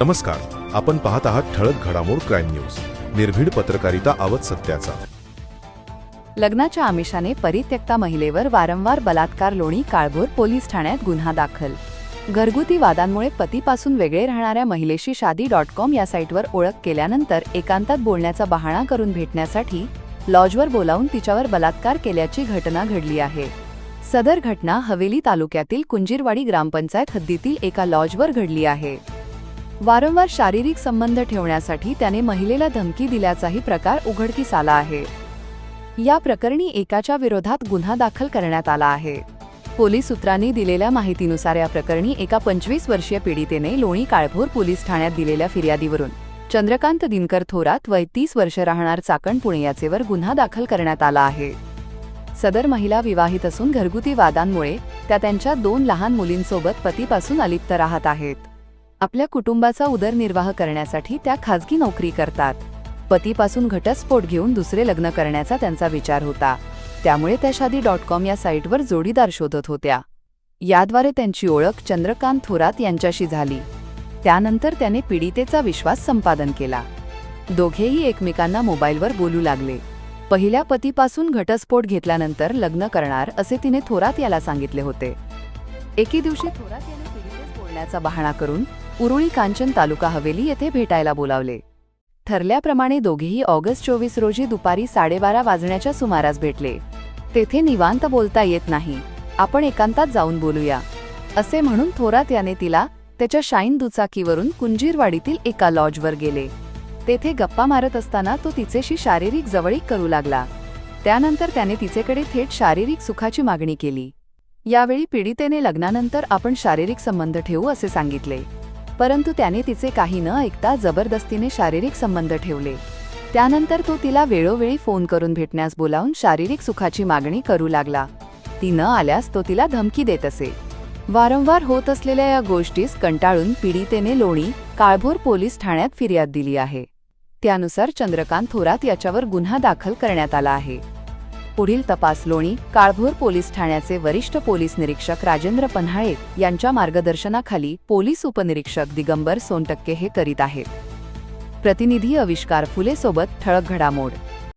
नमस्कार. आपण पाहत आहात ठळक घडामोड क्राईम न्यूज. निर्भीड पत्रकारिता आवत सत्याचा. लग्नाच्या आमिषाने परित्यक्ता महिलेवर वारंवार बलात्कार लोणी काळभोर पोलीस ठाण्यात गुन्हा दाखल. घरगुती वादांमुळे पतीपासून वेगळे राहणाऱ्या महिलेशी शादी डॉट कॉम या साईटवर ओळख केल्यानंतर एकांतात बोलण्याचा बहाणा करून भेटण्यासाठी लॉजवर बोलावून तिच्यावर बलात्कार केल्याची घटना घडली आहे. सदर घटना हवेली तालुक्यातील कुंजीरवाडी ग्रामपंचायत हद्दीतील एका लॉजवर घडली आहे. वारंवार शारीरिक संबंध ठेवण्यासाठी त्याने महिलेला धमकी दिल्याचाही प्रकार उघडकीस आला आहे. या प्रकरणी एकाच्या विरोधात गुन्हा दाखल करण्यात आला आहे. पोलीस सूत्रांनी दिलेल्या माहितीनुसार या प्रकरणी एका पंचवीस वर्षीय पीडितेने लोणी काळभोर पोलीस ठाण्यात दिलेल्या फिर्यादीवरून चंद्रकांत दिनकर थोरात वय तीस वर्ष राहणार चाकण पुणे याचेवर गुन्हा दाखल करण्यात आला आहे. सदर महिला विवाहित असून घरगुती वादांमुळे त्या त्यांच्या दोन लहान मुलींसोबत पतीपासून अलिप्त राहत आहेत. आपल्या कुटुंबाचा उदरनिर्वाह करण्यासाठी त्या खाजगी नोकरी करतात. पतीपासून घटस्फोट घेऊन दुसरे लग्न करण्याचा त्यांचा विचार होता. त्यामुळे त्या शादी डॉट कॉम या साईटवर जोडीदार शोधत होत्या. याद्वारे त्यांची ओळख चंद्रकांत थोरात यांच्याशी झाली. त्यानंतर त्याने पीडितेचा विश्वास संपादन केला. दोघेही एकमेकांना मोबाईलवर बोलू लागले. पहिल्या पतीपासून घटस्फोट घेतल्यानंतर लग्न करणार असे तिने थोरात याला सांगितले होते. एके दिवशी थोरात याने पीडितेस बोलण्याचा बहाणा करून उरुळी कांचन तालुका हवेली येथे भेटायला बोलावले. ठरल्याप्रमाणे दोघेही ऑगस्ट चोवीस रोजी दुपारी साडेबारा वाजण्याच्या सुमारास भेटले. तेथे निवांत बोलता येत नाही. आपण एकांतात जाऊन बोलूया. असे म्हणून थोरात याने तिला त्याच्या शाईन दुचाकीवरून कुंजीरवाडीतील एका लॉजवर गेले. तेथे गप्पा मारत असताना तो तिचेशी शारीरिक जवळीक करू लागला. त्यानंतर त्याने तिचेकडे थेट शारीरिक सुखाची मागणी केली. यावेळी पीडितेने लग्नानंतर आपण शारीरिक संबंध ठेवू असे सांगितले. परंतु त्याने तिचे काही न ऐकता जबरदस्तीने शारीरिक संबंध ठेवले. त्यानंतर तो तिला वेळोवेळी फोन करून भेटण्यास बोलावून शारीरिक सुखाची मागणी करू लागला. ती न आल्यास तो तिला धमकी देत असे. वारंवार होत असलेल्या या गोष्टीस कंटाळून पीडितेने लोणी काळभोर पोलीस ठाण्यात फिर्याद दिली आहे. त्यानुसार चंद्रकांत थोरात याच्यावर गुन्हा दाखल करण्यात आला आहे. पुढील तपास लोणी काळभोर पोलीस ठाण्याचे वरिष्ठ पोलीस निरीक्षक राजेंद्र पन्हाळे यांच्या मार्गदर्शनाखाली पोलीस उपनिरीक्षक दिगंबर सोनटक्के हे करीत आहेत. प्रतिनिधी आविष्कार फुले सोबत ठळक घडामोड.